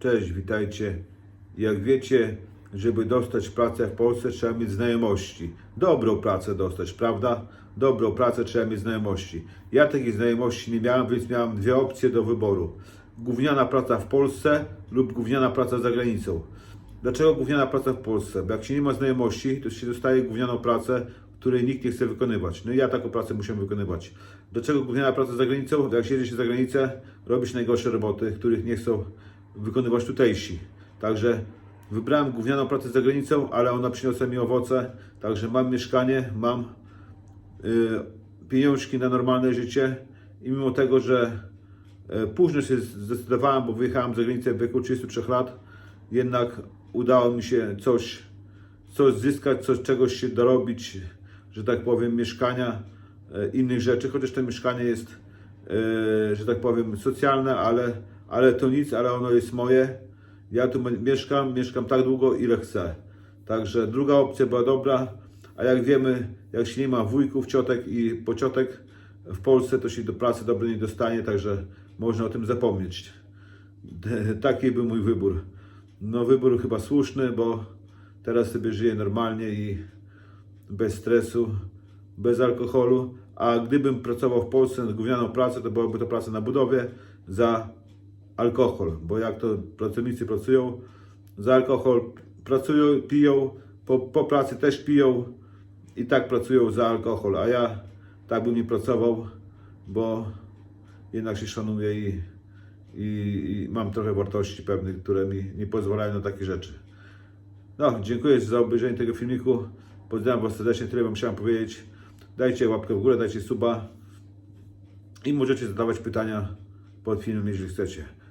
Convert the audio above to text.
Cześć, witajcie. Jak wiecie, żeby dostać pracę w Polsce, trzeba mieć znajomości. Dobrą pracę dostać, prawda? Dobrą pracę trzeba mieć znajomości. Ja takich znajomości nie miałem, więc miałem dwie opcje do wyboru. Gówniana praca w Polsce lub gówniana praca za granicą. Dlaczego gówniana praca w Polsce? Bo jak się nie ma znajomości, to się dostaje gównianą pracę, której nikt nie chce wykonywać. No i ja taką pracę musiałem wykonywać. Dlaczego gówniana praca za granicą? Bo jak się za granicę, robisz najgorsze roboty, których nie chcą wykonywać tutejsi. Także wybrałem gównianą pracę za granicą, ale ona przyniosła mi owoce. Także mam mieszkanie, mam y, pieniążki na normalne życie i mimo tego, że y, późno się zdecydowałem, bo wyjechałem za granicę w wieku 33 lat, jednak udało mi się coś, coś zyskać, coś, czegoś się dorobić, że tak powiem, mieszkania, y, innych rzeczy, chociaż to mieszkanie jest, y, że tak powiem, socjalne, ale, ale to nic, ale ono jest moje. Ja tu mieszkam, mieszkam tak długo, ile chcę. Także druga opcja była dobra, a jak wiemy, jak się nie ma wujków, ciotek i pociotek w Polsce, to się do pracy dobrej nie dostanie, także można o tym zapomnieć. Taki był mój wybór. No wybór chyba słuszny, bo teraz sobie żyję normalnie i bez stresu, bez alkoholu, a gdybym pracował w Polsce na gównianą pracę, to byłaby to praca na budowie za alkohol, bo jak to pracownicy pracują za alkohol, pracują, piją, po, po pracy też piją i tak pracują za alkohol, a ja tak bym nie pracował, bo jednak się szanuję i, i, i mam trochę wartości pewnych, które mi nie pozwalają na takie rzeczy. No, dziękuję za obejrzenie tego filmiku. Pozdrawiam Was serdecznie, tyle Wam chciałem powiedzieć. Dajcie łapkę w górę, dajcie suba i możecie zadawać pytania pod filmem, jeżeli chcecie.